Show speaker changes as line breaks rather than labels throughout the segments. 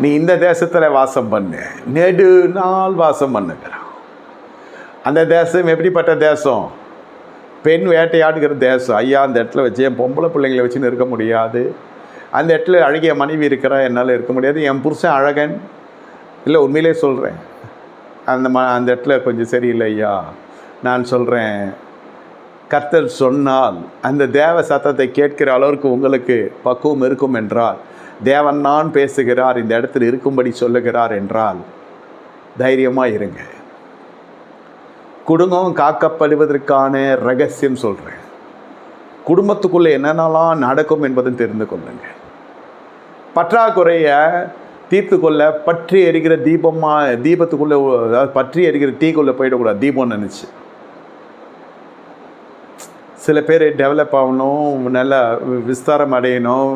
நீ இந்த தேசத்தில் வாசம் பண்ணு. நெடு நாள் வாசம் பண்ணுகிறான். அந்த தேசம் எப்படிப்பட்ட தேசம்? பெண் வேட்டையாடுகிற தேசம். ஐயா அந்த இடத்துல வச்சு என் பொம்பளை பிள்ளைங்களை வச்சுன்னு இருக்க முடியாது. அந்த இடத்துல அழகிய மனைவி இருக்கிறா என்னால் இருக்க முடியாது. என் புருஷன் அழகன். இல்லை உண்மையிலே சொல்கிறேன் அந்த ம அந்த இடத்துல கொஞ்சம் சரியில்லை ஐயா. நான் சொல்கிறேன் கர்த்தர் சொன்னால் அந்த தேவ சத்தத்தை கேட்கிற அளவிற்கு உங்களுக்கு பக்குவம் இருக்கும் என்றால் தேவன் நான் பேசுகிறார் இந்த இடத்தில் இருக்கும்படி சொல்லுகிறார் என்றால் தைரியமாக இருங்க. குடும்பம் காக்கப்படுவதற்கான ரகசியம் சொல்கிறேன் குடும்பத்துக்குள்ளே என்னென்னலாம் நடக்கும் என்பதும் தெரிந்து கொள்ளுங்க. பற்றாக்குறையை தீர்த்து கொள்ள பற்றி எரிகிற தீபமாக தீபத்துக்குள்ளே அதாவது பற்றி எரிகிற தீக்குள்ளே போயிடக்கூடாது. தீபம் நினச்சி. சில பேர் டெவலப் ஆகணும் நல்லா விஸ்தாரம் அடையணும்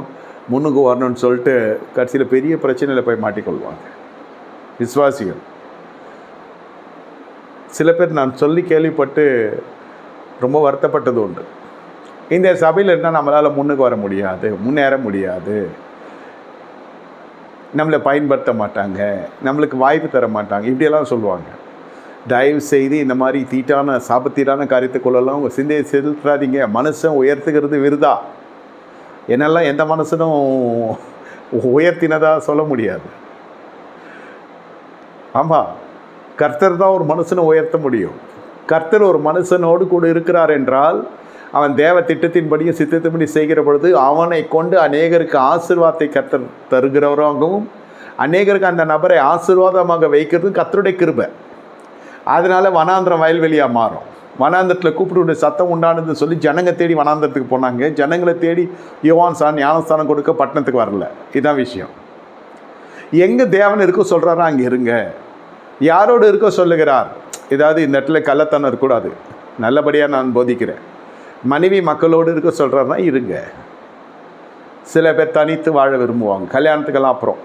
முன்னுக்கு வரணும்னு சொல்லிட்டு கடைசியில் பெரிய பிரச்சனையில் போய் மாட்டிக்கொள்வாங்க. விஸ்வாசிகள் சில பேர் நான் சொல்லி கேள்விப்பட்டு ரொம்ப வருத்தப்பட்டது உண்டு. இந்த சபையில் இருந்தால் நம்மளால் முன்னுக்கு வர முடியாது முன்னேற முடியாது. நம்மளை பயன்படுத்த மாட்டாங்க நம்மளுக்கு வாய்ப்பு தர மாட்டாங்க இப்படியெல்லாம் சொல்லுவாங்க. தயவு செய்து இந்த மாதிரி தீட்டான சாபத்தீடான காரியத்துக்குள்ளெல்லாம் உங்கள் சிந்தையை செலுத்தாதீங்க. மனுஷன் உயர்த்துக்கிறது விருதா? என்னெல்லாம் எந்த மனுஷனும் உயர்த்தினதாக சொல்ல முடியாது. ஆமாம் கர்த்தர் தான் ஒரு மனுஷனை உயர்த்த முடியும். கர்த்தர் ஒரு மனுஷனோடு கூட இருக்கிறார் என்றால் அவன் தேவ திட்டத்தின்படியும் சித்தத்தின்படி செய்கிற பொழுது அவனை கொண்டு அநேகருக்கு ஆசிர்வாதத்தை கர்த்தர் தருகிறவராகவும் அநேகருக்கு அந்த நபரை ஆசீர்வாதமாக வைக்கிறது கர்த்தருடைய கிருபை. அதனால் வனாந்திரம் வயல்வெளியாக மாறும். வனாந்தரத்தில் கூப்பிட்டு சத்தம் உண்டானதுன்னு சொல்லி ஜனங்க தேடி வனாந்தரத்துக்கு போனாங்க. ஜனங்களை தேடி யுவான் சான் ஞானஸ்தானம் கொடுக்க பட்டணத்துக்கு வரல. இதுதான் விஷயம். எங்கே தேவன் இருக்க சொல்கிறாரோ அங்கே இருங்க. யாரோடு இருக்க சொல்லுகிறார்? ஏதாவது இந்த இடத்துல கள்ளத்தனம் இருக்கக்கூடாது. நல்லபடியாக நான் போதிக்கிறேன். மனைவி மக்களோடு இருக்க சொல்கிறாருன்னா இருங்க. சில பேர் தனித்து வாழ விரும்புவாங்க. கல்யாணத்துக்கெல்லாம் அப்புறம்.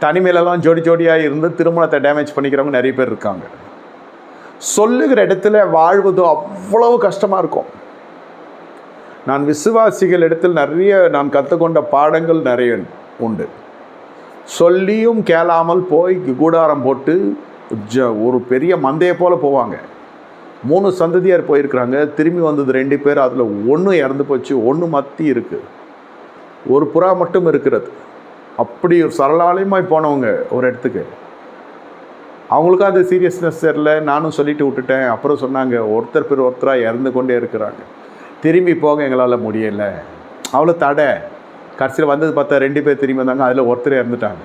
தனிமையிலலாம் ஜோடி ஜோடியாக இருந்து திருமணத்தை டேமேஜ் பண்ணிக்கிறவங்க நிறைய பேர் இருக்காங்க. சொல்லுகிற இடத்துல வாழ்வது அவ்வளவு கஷ்டமாக இருக்கும். நான் விசுவாசிகள் இடத்தில் நிறைய நான் கற்றுக்கொண்ட பாடங்கள் நிறைய உண்டு. சொல்லியும் கேளாமல் போய் கூடாரம் போட்டு ஜ ஒரு பெரிய மந்தையை போல் போவாங்க. மூணு சந்ததியார் போயிருக்கிறாங்க. திரும்பி வந்தது ரெண்டு பேர். அதில் ஒன்று இறந்து போச்சு ஒன்று மத்தி இருக்குது ஒரு புறா மட்டும் இருக்கிறது. அப்படி ஒரு சரளாலயமாய் போனவங்க ஒரு இடத்துக்கு. அவங்களுக்கும் அது சீரியஸ்னஸ் தெரில நானும் சொல்லிட்டு விட்டுட்டேன். அப்புறம் சொன்னாங்க ஒருத்தர் பேர் ஒருத்தராக இறந்து கொண்டே இருக்கிறாங்க. திரும்பி போக எங்களால் முடியலை. அவ்வளோ தடை. கடைசியில் வந்தது பார்த்தா ரெண்டு பேர் திரும்பி வந்தாங்க. அதில் ஒருத்தர் இறந்துட்டாங்க.